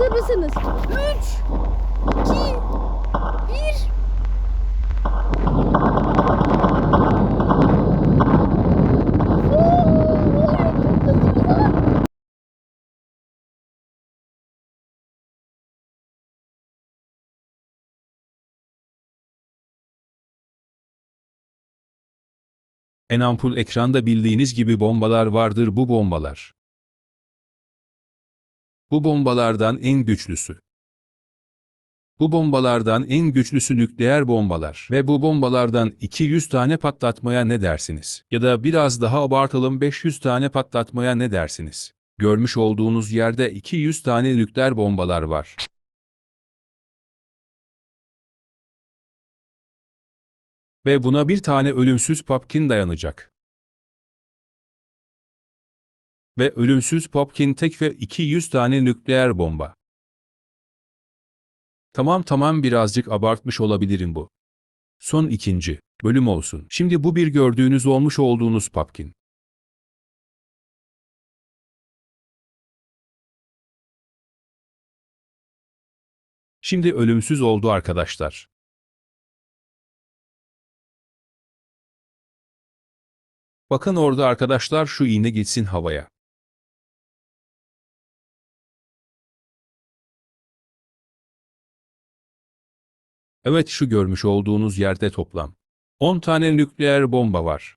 Hazır mısınız? 3 2 1 En ampul ekranda bildiğiniz gibi bombalar vardır bu bombalar. Bu bombalardan en güçlüsü. Bu bombalardan en güçlüsü nükleer bombalar ve bu bombalardan 200 tane patlatmaya ne dersiniz? Ya da biraz daha abartalım 500 tane patlatmaya ne dersiniz? Görmüş olduğunuz yerde 200 tane nükleer bombalar var. Ve buna bir tane ölümsüz popkin dayanacak. Ve ölümsüz popkin tek ve 200 tane nükleer bomba. Tamam tamam birazcık abartmış olabilirim bu. Son ikinci bölüm olsun. Şimdi bu bir gördüğünüz olmuş olduğunuz popkin. Şimdi ölümsüz oldu arkadaşlar. Bakın orada arkadaşlar şu iğne gitsin havaya. Evet şu görmüş olduğunuz yerde toplam 10 tane nükleer bomba var.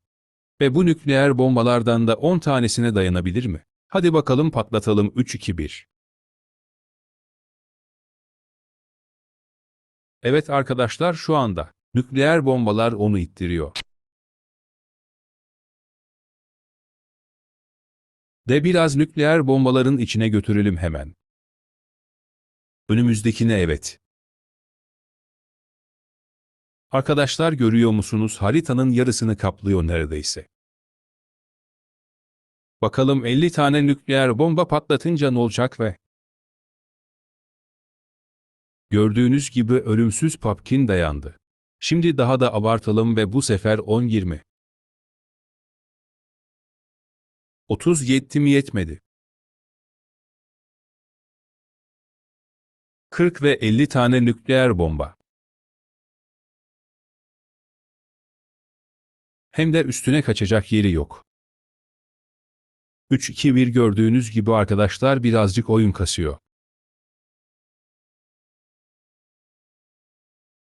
Ve bu nükleer bombalardan da 10 tanesine dayanabilir mi? Hadi bakalım patlatalım 3-2-1. Evet arkadaşlar şu anda nükleer bombalar onu ittiriyor. De biraz nükleer bombaların içine götürelim hemen. Önümüzdekine evet. Arkadaşlar görüyor musunuz haritanın yarısını kaplıyor neredeyse. Bakalım 50 tane nükleer bomba patlatınca ne olacak ve Gördüğünüz gibi ölümsüz Papkin dayandı. Şimdi daha da abartalım ve bu sefer 10-20. 30 yetti mi yetmedi. 40 ve 50 tane nükleer bomba. Hem de üstüne kaçacak yeri yok. 3-2-1 gördüğünüz gibi arkadaşlar birazcık oyun kasıyor.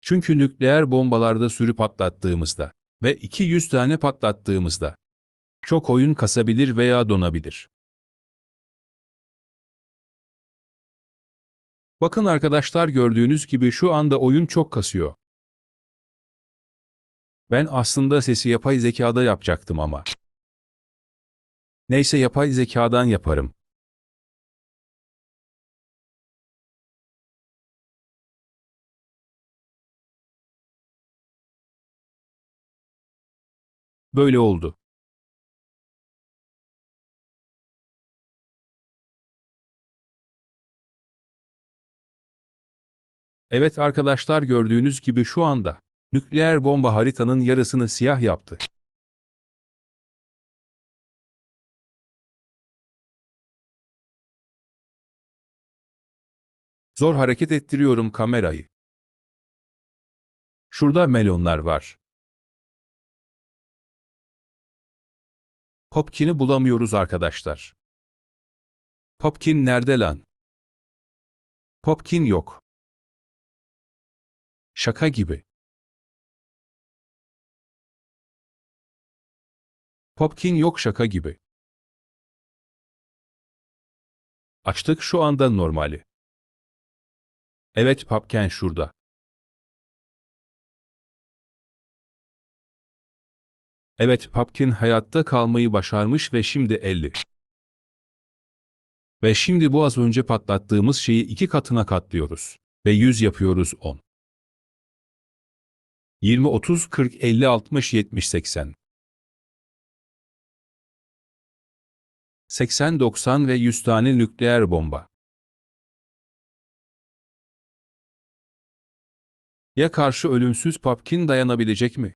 Çünkü nükleer bombalarda sürü patlattığımızda ve 200 tane patlattığımızda çok oyun kasabilir veya donabilir. Bakın arkadaşlar gördüğünüz gibi şu anda oyun çok kasıyor. Ben aslında sesi yapay zekada yapacaktım ama. Neyse yapay zekadan yaparım. Böyle oldu. Evet arkadaşlar gördüğünüz gibi şu anda nükleer bomba haritanın yarısını siyah yaptı. Zor hareket ettiriyorum kamerayı. Şurada melonlar var. Popkin'i bulamıyoruz arkadaşlar. Popkin nerede lan? Popkin yok. Şaka gibi. Popkin yok şaka gibi. Açtık şu anda normali. Evet Popkin şurada. Evet Popkin hayatta kalmayı başarmış ve şimdi 50. Ve şimdi bu az önce patlattığımız şeyi iki katına katlıyoruz. Ve 100 yapıyoruz 10. 20, 30, 40, 50, 60, 70, 80. 80-90 ve 100 tane nükleer bomba. Ya karşı ölümsüz Papkin dayanabilecek mi?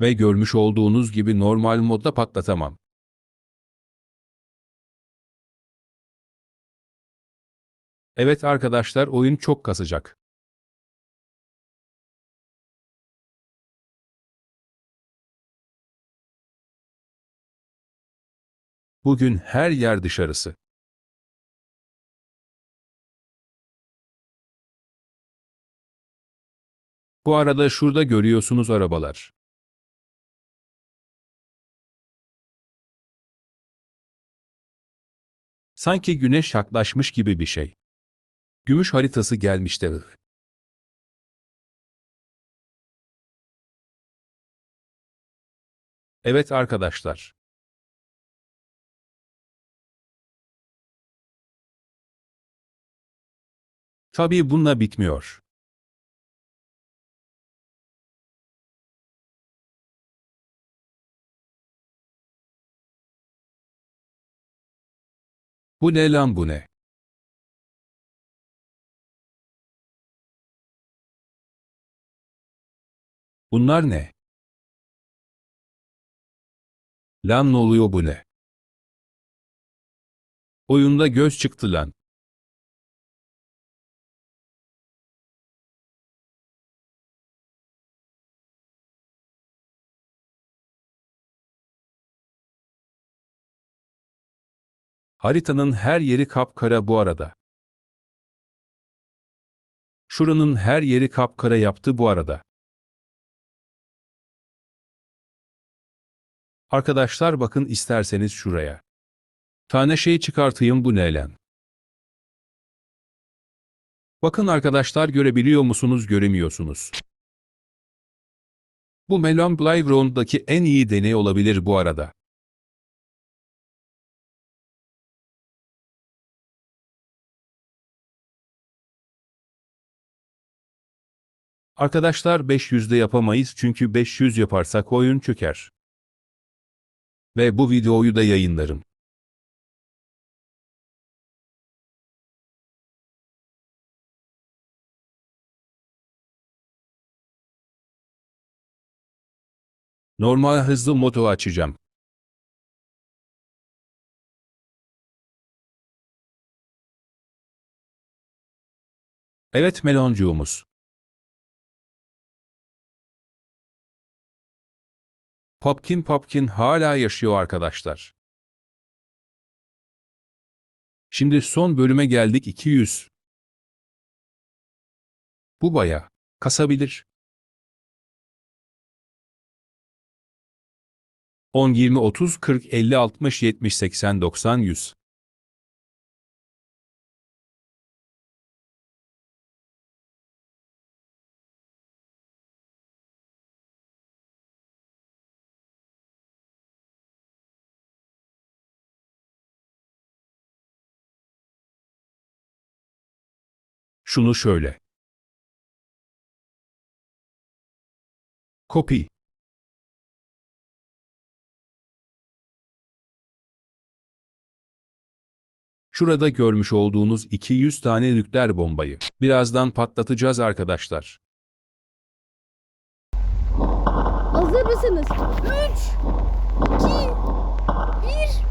Ve görmüş olduğunuz gibi normal modda patlatamam. Evet arkadaşlar oyun çok kasacak. Bugün her yer dışarısı. Bu arada şurada görüyorsunuz arabalar. Sanki güneş yaklaşmış gibi bir şey. Gümüş haritası gelmişti. Evet arkadaşlar. Tabii bununla bitmiyor. Bu ne lan bu ne? Bunlar ne? Lan ne oluyor bu ne? Oyunda göz çıktı lan. Haritanın her yeri kapkara bu arada. Şuranın her yeri kapkara yaptı bu arada. Arkadaşlar bakın isterseniz şuraya. Tane şey çıkartayım bu ne lan? Bakın arkadaşlar görebiliyor musunuz göremiyorsunuz. Bu Melon Playground'daki en iyi deney olabilir bu arada. Arkadaşlar 500'de yapamayız çünkü 500 yaparsak oyun çöker. Ve bu videoyu da yayınlarım. Normal hızlı modu açacağım. Evet meloncuğumuz. Popkin Popkin hala yaşıyor arkadaşlar. Şimdi son bölüme geldik 200. Bu baya kasabilir. 10 20 30 40 50 60 70 80 90 100. Şunu şöyle. Copy. Şurada görmüş olduğunuz 200 tane nükleer bombayı birazdan patlatacağız arkadaşlar. Hazır mısınız? 3 2 1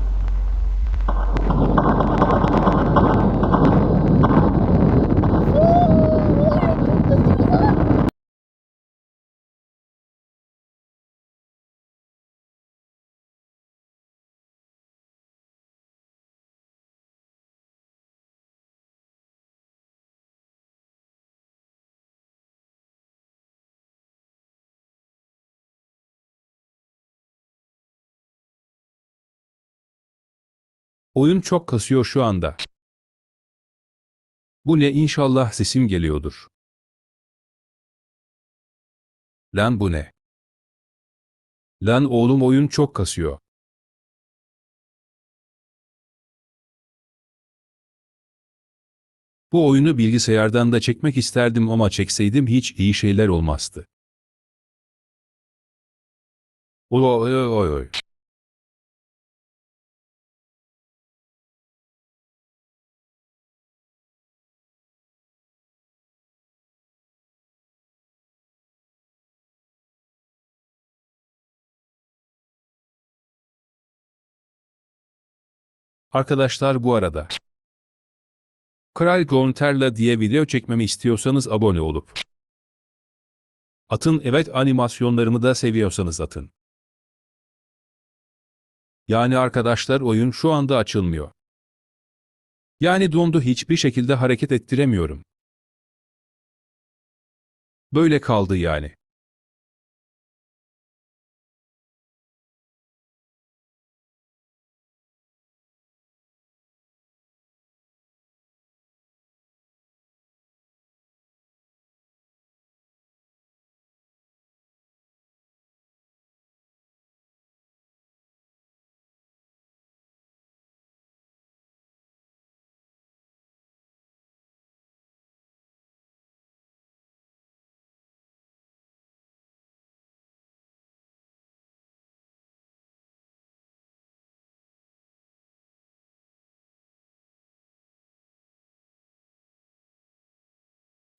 Oyun çok kasıyor şu anda. Bu ne inşallah sesim geliyordur. Lan bu ne? Lan oğlum oyun çok kasıyor. Bu oyunu bilgisayardan da çekmek isterdim ama çekseydim hiç iyi şeyler olmazdı. Oy oy oy oy. Arkadaşlar bu arada. Kral Gonterla diye video çekmemi istiyorsanız abone olup atın evet animasyonlarımı da seviyorsanız atın. Yani arkadaşlar oyun şu anda açılmıyor. Yani dondu hiçbir şekilde hareket ettiremiyorum. Böyle kaldı yani.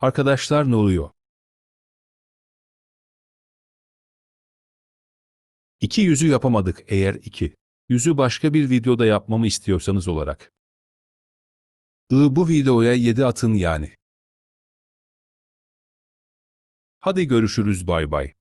Arkadaşlar ne oluyor? İki yüzü yapamadık eğer iki. Yüzü başka bir videoda yapmamı istiyorsanız olarak. I bu videoya 7 atın yani. Hadi görüşürüz bay bay.